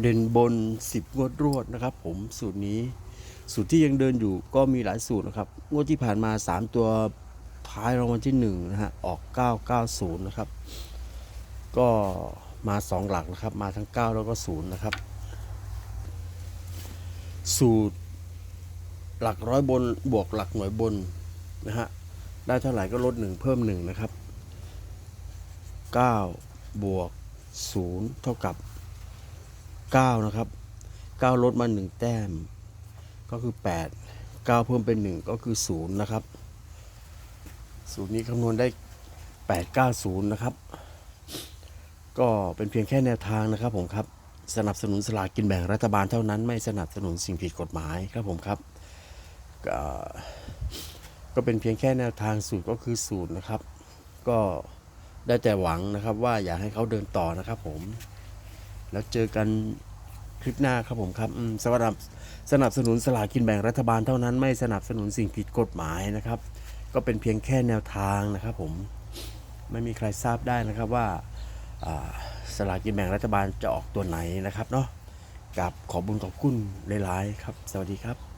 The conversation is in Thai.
เด่นบน 10 งวดรวดนะครับ ผมสูตรนี้สูตรที่ยังเดินอยู่ก็มีหลายสูตรนะครับงวดที่ผ่านมา 3 ตัวท้ายรางวัลที่1นะฮะออก 990 นะครับ ก็มา 2 หลักนะครับ มาทั้ง 9 แล้วก็ 0 นะครับ สูตรหลักร้อยบนบวกหลักหน่วยบนนะฮะได้เท่าไหร่ก็ลด 1 เพิ่ม 1 นะครับ 9 บวก 0 เท่ากับ 9 นะครับ 9 ลดมา 1 แต้ม ก็คือ 8 9 เพิ่มเป็น 1 ก็คือ 0 นะครับ สูตรนี้คำนวณได้ 890 นะครับ ก็เป็นเพียงแค่แนวทางนะครับผมครับ สนับสนุนสลากกินแบ่งรัฐบาลเท่านั้น ไม่สนับสนุนสิ่งผิดกฎหมายครับผมครับ ก็ก็เป็นเพียงแค่แนวทางสูตรก็คือสูตรนะครับ ก็ได้แต่หวังนะครับว่าอยากให้เขาเดินต่อนะครับผม แล้วเจอกันคลิปหน้าครับผมครับสำหรับสนับสนุนสลากินแบ่งรัฐบาลเท่านั้นไม่สนับสนุนสิ่งผิดกฎหมายนะครับ ก็เป็นเพียงแค่แนวทางนะครับ ผมไม่มีใครทราบได้นะครับว่าสลากกินแบ่งรัฐบาลจะออกตัวไหนนะครับเนาะกับขอบุญขอบคุณหลายๆครับ สวัสดีครับ